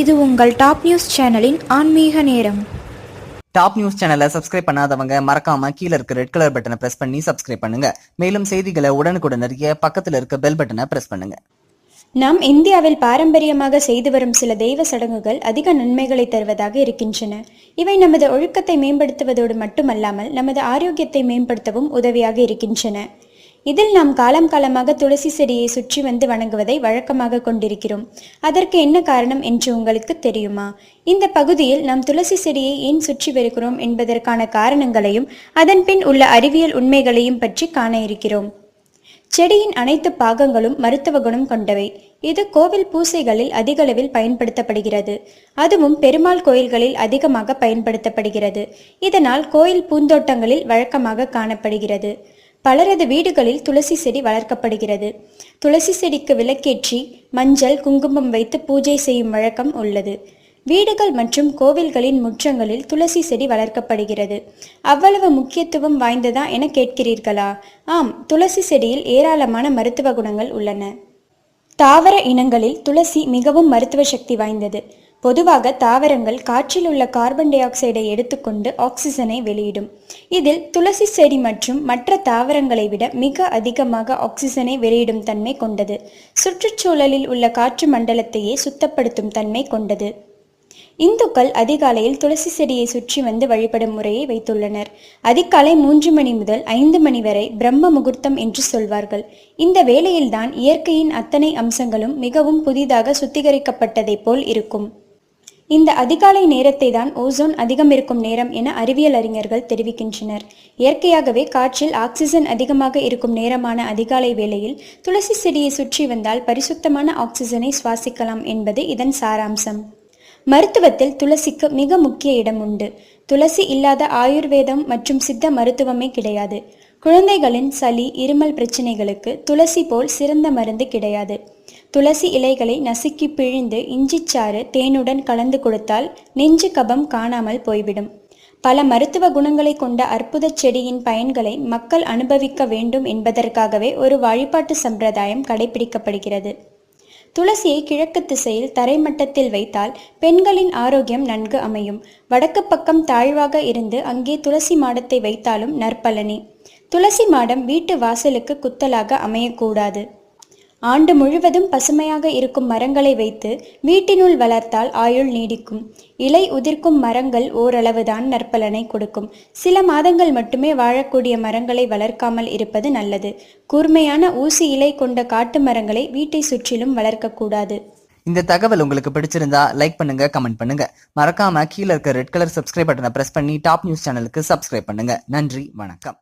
இது உங்கள் top news சேனலின் ஆன்மீக நேரம். டாப் நியூஸ் சேனலை சப்ஸ்கிரைப் பண்ணாதவங்க மறக்காம கீழ இருக்க ரெட் கலர் பட்டனை பிரஸ் பண்ணி சப்ஸ்கிரைப் பண்ணுங்க. மேலும் செய்திகளை உடனுக்குடன் அறிய பக்கத்துல இருக்க பெல் பட்டனை பிரஸ் பண்ணுங்க. நாம் இந்தியாவில் பாரம்பரியமாக செய்து வரும் சில தெய்வ சடங்குகள் அதிக நன்மைகளை தருவதாக இருக்கின்றன. இவை நமது ஒழுக்கத்தை மேம்படுத்துவதோடு மட்டுமல்லாமல் நமது ஆரோக்கியத்தை மேம்படுத்தவும் உதவியாக இருக்கின்றன. இதில் நாம் காலம் காலமாக துளசி செடியை சுற்றி வந்து வணங்குவதை வழக்கமாக கொண்டிருக்கிறோம். அதற்கு என்ன காரணம் என்று உங்களுக்கு தெரியுமா? இந்த பகுதியில் நாம் துளசி செடியை ஏன் சுற்றி வருகிறோம் என்பதற்கான காரணங்களையும் அதன் பின் உள்ள அறிவியல் உண்மைகளையும் பற்றி காண இருக்கிறோம். செடியின் அனைத்து பாகங்களும் மருத்துவ குணம் கொண்டவை. இது கோவில் பூசைகளில் அதிகளவில் பயன்படுத்தப்படுகிறது. அதுவும் பெருமாள் கோயில்களில் அதிகமாக பயன்படுத்தப்படுகிறது. இதனால் கோயில் பூந்தோட்டங்களில் வழக்கமாக காணப்படுகிறது. பலரது வீடுகளில் துளசி செடி வளர்க்கப்படுகிறது. துளசி செடிக்கு விளக்கேற்றி மஞ்சள் குங்குமம் வைத்து பூஜை செய்யும் வழக்கம் உள்ளது. வீடுகள் மற்றும் கோவில்களின் முற்றங்களில் துளசி செடி வளர்க்கப்படுகிறது. அவ்வளவு முக்கியத்துவம் வாய்ந்ததா என கேட்கிறீர்களா? ஆம் துளசி செடியில் ஏராளமான மருத்துவ குணங்கள் உள்ளன. தாவர இனங்களில் துளசி மிகவும் மருத்துவ சக்தி வாய்ந்தது. பொதுவாக தாவரங்கள் காற்றில் உள்ள கார்பன் டை ஆக்சைடை எடுத்துக்கொண்டு ஆக்சிஜனை வெளியிடும். இதில் துளசி செடி மற்றும் மற்ற தாவரங்களை விட மிக அதிகமாக ஆக்சிஜனை வெளியிடும் தன்மை கொண்டது. சுற்றுச்சூழலில் உள்ள காற்று மண்டலத்தையே சுத்தப்படுத்தும் தன்மை கொண்டது. இந்துக்கள் அதிகாலையில் துளசி செடியை சுற்றி வந்து வழிபடும் முறையை வைத்துள்ளனர். அதிகாலை மூன்று மணி முதல் ஐந்து மணி வரை பிரம்ம முகூர்த்தம் என்று சொல்வார்கள். இந்த வேளையில்தான் இயற்கையின் அத்தனை அம்சங்களும் மிகவும் புதிதாக சுத்திகரிக்கப்பட்டதைப் போல் இருக்கும். இந்த அதிகாலை நேரத்தை தான் ஓசோன் அதிகம் இருக்கும் நேரம் என அறிவியல் அறிஞர்கள் தெரிவிக்கின்றனர். இயற்கையாகவே காற்றில் ஆக்சிஜன் அதிகமாக இருக்கும் நேரமான அதிகாலை வேளையில் துளசி செடியை சுற்றி வந்தால் பரிசுத்தமான ஆக்சிஜனை சுவாசிக்கலாம் என்பது இதன் சாராம்சம். மருத்துவத்தில் துளசிக்கு மிக முக்கிய இடம் உண்டு. துளசி இல்லாத ஆயுர்வேதம் மற்றும் சித்த மருத்துவமே கிடையாது. குழந்தைகளின் சளி இருமல் பிரச்சனைகளுக்கு துளசி போல் சிறந்த மருந்து கிடையாது. துளசி இலைகளை நசுக்கி பிழிந்து இஞ்சிச்சாறு தேனுடன் கலந்து கொடுத்தால் நெஞ்சு கபம் காணாமல் போய்விடும். பல மருத்துவ குணங்களை கொண்ட அற்புத செடியின் பயன்களை மக்கள் அனுபவிக்க வேண்டும் என்பதற்காகவே ஒரு வழிபாட்டு சம்பிரதாயம் கடைபிடிக்கப்படுகிறது. துளசியை கிழக்கு திசையில் தரைமட்டத்தில் வைத்தால் பெண்களின் ஆரோக்கியம் நன்கு அமையும். வடக்கு பக்கம் தாழ்வாக இருந்து அங்கே துளசி மாடத்தை வைத்தாலும் நற்பலனே. துளசி மாடம் வீட்டு வாசலுக்கு குத்தலாக அமையக்கூடாது. ஆண்டு முழுவதும் பசுமையாக இருக்கும் மரங்களை வைத்து வீட்டினுள் வளர்த்தால் ஆயுள் நீடிக்கும். இலை உதிர்க்கும் மரங்கள் ஓரளவுதான் நற்பலனை கொடுக்கும். சில மாதங்கள் மட்டுமே வாழக்கூடிய மரங்களை வளர்க்காமல் இருப்பது நல்லது. கூர்மையான ஊசி இலை கொண்ட காட்டு மரங்களை வீட்டை சுற்றிலும் வளர்க்கக்கூடாது. இந்த தகவல் உங்களுக்கு பிடிச்சிருந்தா லைக் பண்ணுங்க கமெண்ட் பண்ணுங்க. மறக்காம கீழே இருக்க ரெட் கலர் சப்ஸ்கிரைப் பட்டனை பிரஸ் பண்ணி டாப் நியூஸ் சேனலுக்கு சப்ஸ்கிரைப் பண்ணுங்க. நன்றி வணக்கம்.